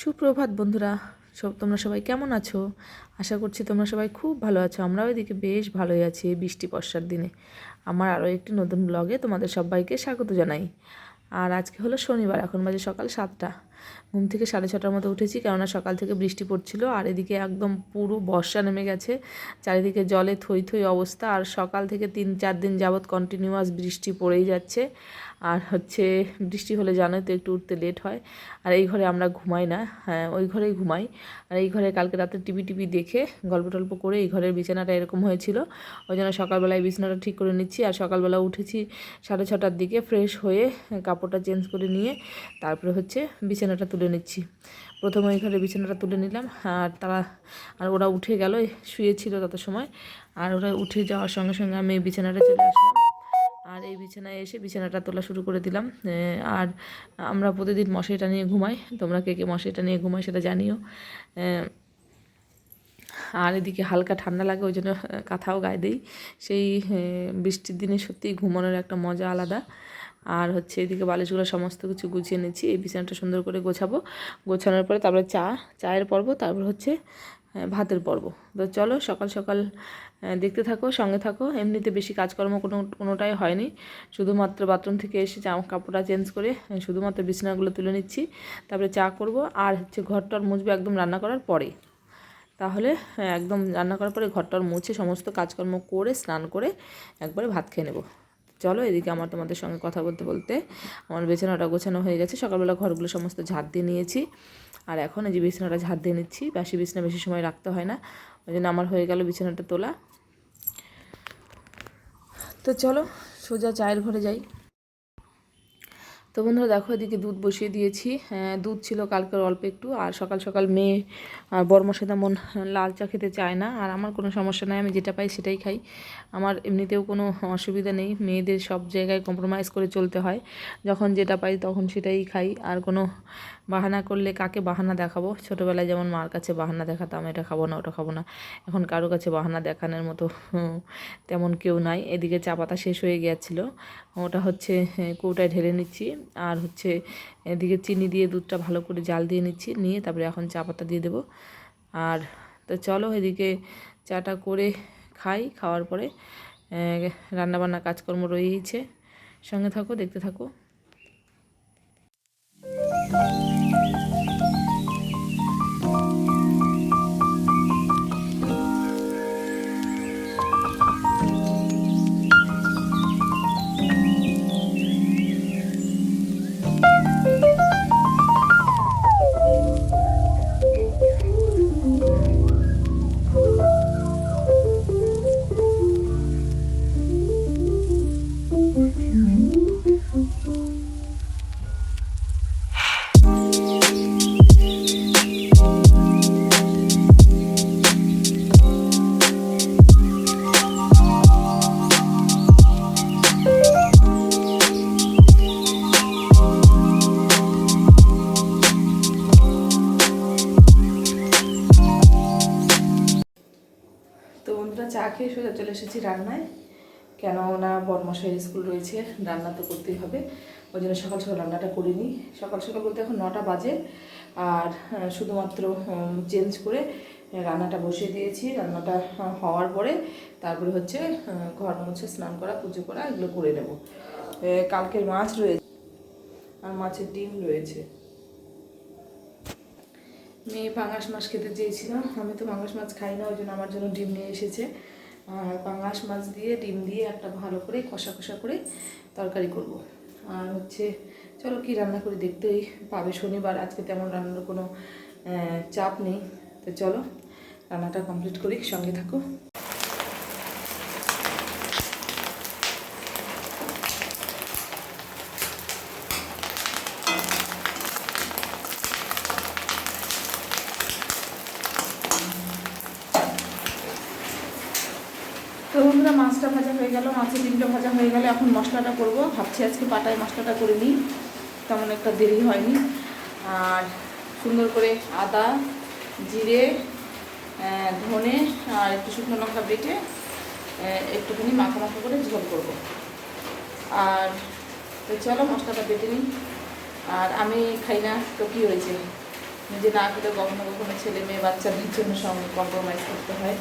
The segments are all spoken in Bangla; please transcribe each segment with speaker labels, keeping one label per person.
Speaker 1: সুপ্রভাত বন্ধুরা, সব তোমরা সবাই কেমন আছো? আশা করছি তোমরা সবাই খুব ভালো আছো। আমরাও এদিকে বেশ ভালোই আছি এই বৃষ্টি বর্ষার দিনে। আমার আরও একটি নতুন ব্লগে তোমাদের সবাইকে স্বাগত জানাই। আর আজকে হলো শনিবার, এখন বাজে সকাল সাতটা। ঘুম থেকে সাড়ে ছটার মতো উঠেছি, কেননা সকাল থেকে বৃষ্টি পড়ছিল, আর এদিকে একদম পুরো বর্ষা নেমে গেছে। চারিদিকে জলে থই থই অবস্থা, আর সকাল থেকে তিন চার দিন যাবৎ কন্টিনিউয়াস বৃষ্টি পড়েই যাচ্ছে। আর হচ্ছে বৃষ্টি হলে জানোই তো একটু উঠতে লেট হয়। আর এই ঘরে আমরা ঘুমাই না। হ্যাঁ ওই ঘরেই ঘুমাই। আর এই ঘরে কালকে রাতে টিভি টিভি দেখে গল্প টল্প করে এই ঘরের বিছানাটা এরকম হয়েছিল। ওই জন্য সকালবেলায় বিছানাটা ঠিক করে নিচ্ছি আর সকালবেলা উঠেছি সাড়ে ছটার দিকে ফ্রেশ হয়ে কাপড়টা চেঞ্জ করে নিয়ে তারপরে হচ্ছে বিছানাটা তুলে নিচ্ছি। প্রথমে ওই ঘরে বিছানাটা তুলে নিলাম আর তারা, আর ওরা উঠে গেল, শুয়েছিল তত সময়। আর ওরা উঠে যাওয়ার সঙ্গে সঙ্গে আমি বিছানাটা চলে আসলাম। আর এই বিছানায় এসে বিছানাটা তোলা শুরু করে দিলাম। আর আমরা প্রতিদিন মশারিটা নিয়ে ঘুমাই। তোমরা কে কে মশারিটা নিয়ে ঘুমাই সেটা জানিও। আর এদিকে হালকা ঠান্ডা লাগে, ওই জন্য কাঁথাও গায়ে দিই। সেই বৃষ্টির দিনে সত্যিই ঘুমানোর একটা মজা আলাদা। আর হচ্ছে এদিকে বালিশগুলো সমস্ত কিছু গুছিয়ে নিচ্ছি। এই বিছানাটা সুন্দর করে গোছাবো। গোছানোর পরে তারপরে চা, চায়ের পর্ব, তারপর হচ্ছে ভাতের পর্ব। তো চলো, সকাল সকাল দেখতে থাকো, সঙ্গে থাকো। এমনিতে বেশি কাজকর্ম কোনো, কোনোটাই হয়নি। শুধুমাত্র বাথরুম থেকে এসে জামা কাপড়টা চেঞ্জ করে শুধুমাত্র বিছানাগুলো তুলে নিচ্ছি। তারপরে চা করব আর হচ্ছে ঘরটার মুছবে একদম রান্না করার পরে। তাহলে একদম রান্না করার পরে ঘরটার মুছে সমস্ত কাজকর্ম করে, স্নান করে একবারে ভাত খেয়ে নেব। চলো এদিকে আমার তোমাদের সঙ্গে কথা বলতে বলতে আমার বিছানাটা গোছানো হয়ে গেছে। সকালবেলা ঘরগুলো সমস্ত ঝাড় দিয়ে নিয়েছি। আর এখন এই যে বিছানাটা ঝাড় দিয়ে নিচ্ছি বাসি বিছানা বেশি সময় রাখতে হয় না। ওই জন্য আমার হয়ে গেল বিছানাটা তোলা। তো চলো সোজা চায়ের ঘরে যাই। তো বন্ধুরা দেখো এদিকে দুধ বসিয়ে দিয়েছি। দুধ ছিল কালকের অল্প একটু, আর সকাল সকাল মেয়ে বর্মসে তেমন লাল চা খেতে চায় না, আর আমার কোনো সমস্যা নাই, আমি যেটা পাই সেটাই খাই। আমার এমনিতেও কোনো অসুবিধা নেই, মেয়েদের সব জায়গায় কম্প্রোমাইজ করে চলতে হয়, যখন যেটা পাই তখন সেটাই খাই, আর কোনো বাহানা করলে কাকে বাহানা দেখাবো? ছোটোবেলায় যেমন মার কাছে বাহানা দেখাতাম, এটা খাব না, ওটা খাব না। এখন কারও কাছে বাহানা দেখানোর মতো তেমন কেউ নাই। এদিকে চা পাতা শেষ হয়ে গিয়েছিল। ওটা হচ্ছে কৌটায় ঢেলে নিচ্ছি। আর হচ্ছে, এদিকে চিনি দিয়ে দুধটা ভালো করে জাল দিয়ে নিচ্ছি, নিয়ে তারপরে এখন চা পাতা দিয়ে দেবো। আর, তো চলো এদিকে চাটা করে খাই, খাওয়ার পরে রান্নাবান্না কাজকর্ম রয়েইছে। সঙ্গে থাকো, দেখতে থাকো। চা চলে এসেছি রান্নায়। কেন না বরমশাইয়ের স্কুল রয়েছে, রান্না তো করতেই হবে। ওই জন্য সকাল সকাল রান্নাটা করিনি। সকাল সকাল বলতে এখন নটা বাজে, আর শুধুমাত্র চেঞ্জ করে রান্নাটা বসিয়ে দিয়েছি। রান্নাটা হওয়ার পরে তারপরে হচ্ছে ঘর মুছে স্নান করা, পুজো করা এগুলো করে নেব। কালকের মাছ রয়েছে, আর মাছের ডিম রয়েছে। মেয়ে পাঙাশ মাছ খেতে চেয়েছিলাম আমি তো পাঙাশ মাছ খাই না, ওই জন্য আমার জন্য ডিম নিয়ে এসেছে। আর পাঙাশ মাছ দিয়ে, ডিম দিয়ে একটা ভালো করে কষা কষা করে তরকারি করব। আর হচ্ছে, চলো কি রান্না করে দেখতেই পাবে শনিবার, আজকে তেমন রান্নার কোনো চাপ নেই তো চলো, রান্নাটা কমপ্লিট করি, সঙ্গে থাকো তো বন্ধুরা মাছটা ভাজা মাছের ডিমটা ভাজা হয়ে গেলে এখন মশলাটা করব। ভাবছি আজকে পাটায় মশলাটা করে নিই। তেমন একটা দেরি হয়নি। আর সুন্দর করে আদা, জিরে ধনে আর একটু শুকনো লঙ্কা বেটে একটুখানি মাখা মাখা করে ঝোল করব। আর তো চলো মশলাটা বেটে নিই। আর আমি খাই না, তো কী হয়েছে? নিজে না খেলে কখনো কখনো ছেলে মেয়ে বাচ্চাদের জন্য সঙ্গে কম্প্রোমাইজ করতে হয়।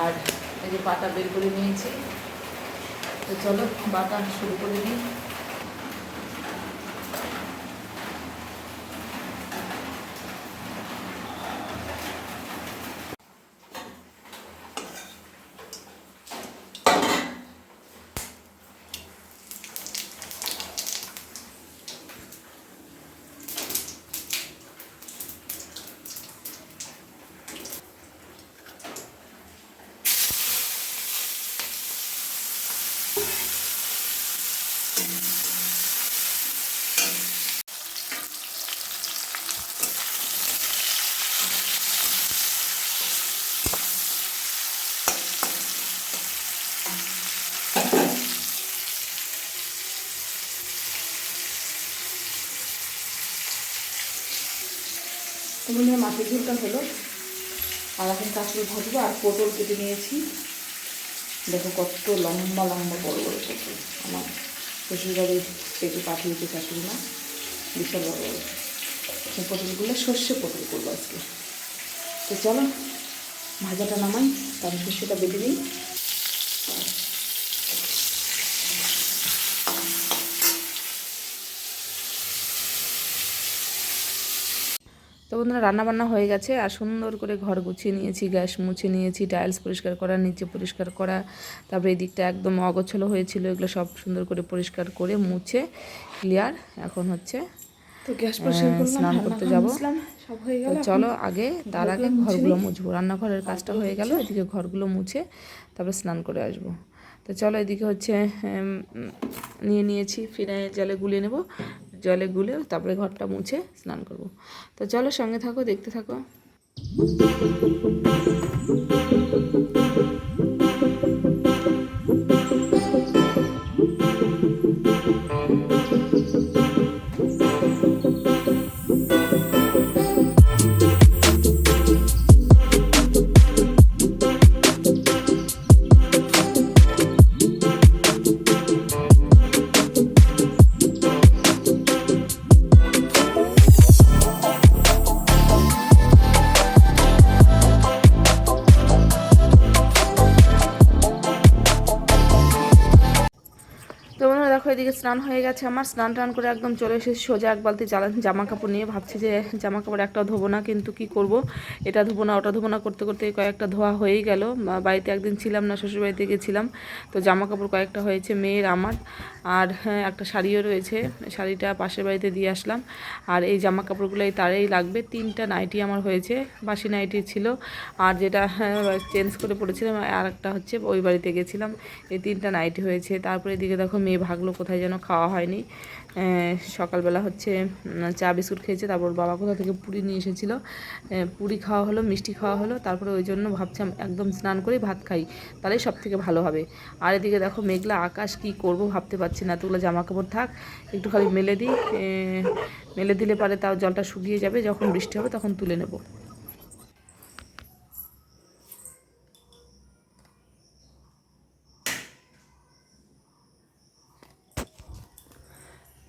Speaker 1: আর এই যে পাটা বের করে নিয়েছি তো চলো বাটা শুরু করে দিই। তো বন্ধুরা মাছের ঝোলটা হলো। আর এখন কাঁচুর ভাজবো আর পটল কেটে নিয়েছি। দেখো কত লম্বা লম্বা বড় বড় পটল। আমার শ্বশুরবাড়ি থেকে পাঠিয়েছে শাশুড়ি মা বিশাল বড় বড়। পটলগুলো সর্ষে পটল করব আজকে। তো চলো, ভাজাটা নামাই, তারপর সর্ষেটা বেটে নিই। তো বন্ধুরা রান্নাবান্না হয়ে গেছে আর সুন্দর করে ঘর গুছিয়ে নিয়েছি গ্যাস মুছে নিয়েছি টাইলস পরিষ্কার করা নিচে পরিষ্কার করা তারপরে এই দিকটা একদম অগোছলো হয়েছিল এগুলো সব সুন্দর করে পরিষ্কার করে মুছে ক্লিয়ার এখন হচ্ছে
Speaker 2: তো গ্যাস
Speaker 1: স্নান করতে যাব। তো চলো আগে তার আগে
Speaker 2: ঘরগুলো।
Speaker 1: মুছবো রান্নাঘরের কাজটা হয়ে গেল এদিকে ঘরগুলো মুছে তারপরে স্নান করে আসব তো চলো এদিকে হচ্ছে নিয়ে নিয়েছি ফিনাইল জলে গুলিয়ে নেব জলে গুলে তারপরে ঘরটা মুছে স্নান করব। তো চলো সঙ্গে থাকো দেখতে থাকো। দেখো এদিকে স্নান হয়ে গেছে আমার। স্নান টান করে একদম চলে এসেছি সোজা এক বালতি জামা কাপড় নিয়ে। ভাবছি যে জামা কাপড় একটা ধোবো না কিন্তু কি করব? এটা ধোবো না ওটা ধোবো না করতে করতে কয়েকটা ধোয়া হয়েই গেল। বাড়িতে একদিন ছিলাম না শ্বশুর বাড়িতে গেছিলাম। তো জামা কাপড় কয়েকটা হয়েছে মেয়ের আমার। আর হ্যাঁ, একটা শাড়িও রয়েছে। শাড়িটা পাশের বাড়িতে দিয়ে আসলাম। আর এই জামা কাপড়গুলো এই তারেই লাগবে। তিনটা নাইটি আমার হয়েছে বাসি নাইটি ছিল। আর যেটা চেঞ্জ করে পড়েছিলাম আর একটা হচ্ছে ওই বাড়িতে গেছিলাম। এই তিনটা নাইটি হয়েছে। তারপরে এদিকে দেখো মেয়ে ভাগলো কোথায় যেন খাওয়া হয়নি। সকালবেলা হচ্ছে চা বিস্কুট খেয়েছে, তারপর বাবা কোথা থেকে পুরি নিয়ে এসেছিল। পুরি খাওয়া হলো, মিষ্টি খাওয়া হলো, তারপরে ওই জন্য ভাবছিলাম একদম স্নান করে ভাত খাই, তাহলেই সব থেকে ভালো হবে। আর এদিকে দেখো মেঘলা আকাশ, কি করব ভাবতে পারছি না, এতগুলো জামা কাপড় থাক একটু খালি মেলে দিই মেলে দিলে পারে তাও জলটা শুকিয়ে যাবে, যখন বৃষ্টি হবে তখন তুলে নেব।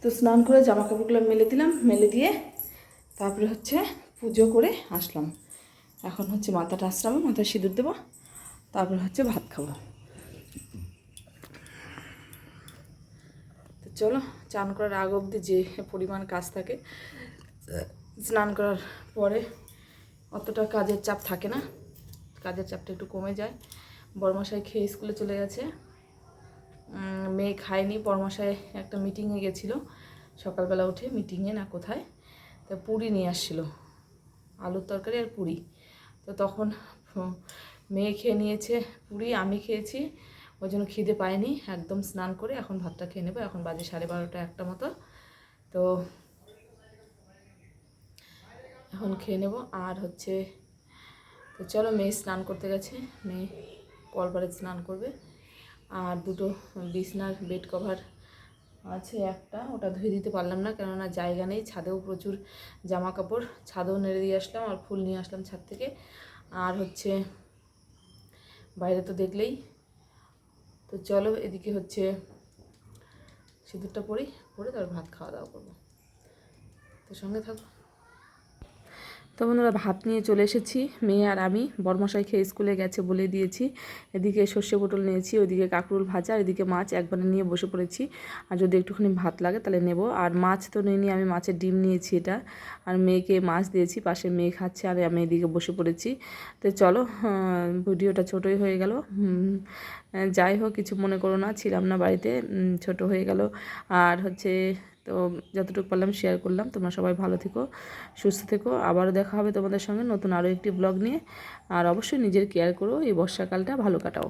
Speaker 1: তো স্নান করে জামা কাপড়গুলো মেলে দিলাম, মেলে দিয়ে তারপরে হচ্ছে পুজো করে আসলাম। এখন হচ্ছে মাথাটা আসলাম মাথায় সিঁদুর দেবো, তারপরে হচ্ছে ভাত খাব। তো চলো, চান করার আগ অবধি যে পরিমাণ কাজ থাকে, স্নান করার পরে অতটা কাজের চাপ থাকে না। কাজের চাপটা একটু কমে যায়। বড়মশাই খেয়ে স্কুলে চলে গেছে। মেয়ে খায়নি পরমশাই একটা মিটিংয়ে গেছিল। সকালবেলা উঠে মিটিংয়ে না কোথায়, তা পুরি নিয়ে আসছিল। আলুর তরকারি আর পুরি। তো তখন মেয়ে খেয়ে নিয়েছে পুরি, আমি খেয়েছি। ওই জন্য খিদে পায়নি, একদম স্নান করে এখন ভাতটা খেয়ে নেব। এখন বাজে সাড়ে বারোটা একটা মতো। তো এখন খেয়ে নেব। আর হচ্ছে, তো চলো মেয়ে স্নান করতে গেছে। মেয়ে কলপারে স্নান করবে। আর দুটো বিছনার বেড কভার আছে একটা, ওটা ধুয়ে দিতে পারলাম না, কেননা জায়গা নেই, ছাদেও প্রচুর জামা কাপড় ছাদেও নেড়ে দিয়ে আসলাম আর ফুল নিয়ে আসলাম ছাদ থেকে। আর হচ্ছে বাইরে তো দেখলেই, তো চলো এদিকে হচ্ছে সিঁদুরটা পরি, পরে তারপর ভাত খাওয়া দাওয়া করব। তো সঙ্গে থাকো। তো বন্ধুরা ভাত নিয়ে চলে এসেছি। মেয়ে আর আমি, বরমশাই খেয়ে স্কুলে গেছে বলে দিয়েছি। এদিকে সর্ষে পটল নিয়েছি, ওইদিকে কাঁকরুল ভাজা এদিকে মাছ একবারে নিয়ে বসে পড়েছি। আর যদি একটুখানি ভাত লাগে তাহলে নেব। আর মাছ তো নিয়ে আমি মাছের ডিম নিয়েছি এটা। আর মেয়েকে মাছ দিয়েছি, পাশে মেয়ে খাচ্ছে, আর আমি এদিকে বসে পড়েছি। তো চলো ভিডিওটা ছোটোই হয়ে গেল। যাই হোক, কিছু মনে করো না, ছিলাম না বাড়িতে ছোট হয়ে গেল। আর হচ্ছে তো যতটুকু পারলাম শেয়ার করলাম। তোমরা সবাই ভালো থেকো, সুস্থ থেকো। আবারও দেখা হবে তোমাদের সঙ্গে নতুন আরও একটি ব্লগ নিয়ে। আর অবশ্যই নিজের কেয়ার করো, এই বর্ষাকালটা ভালো কাটাও।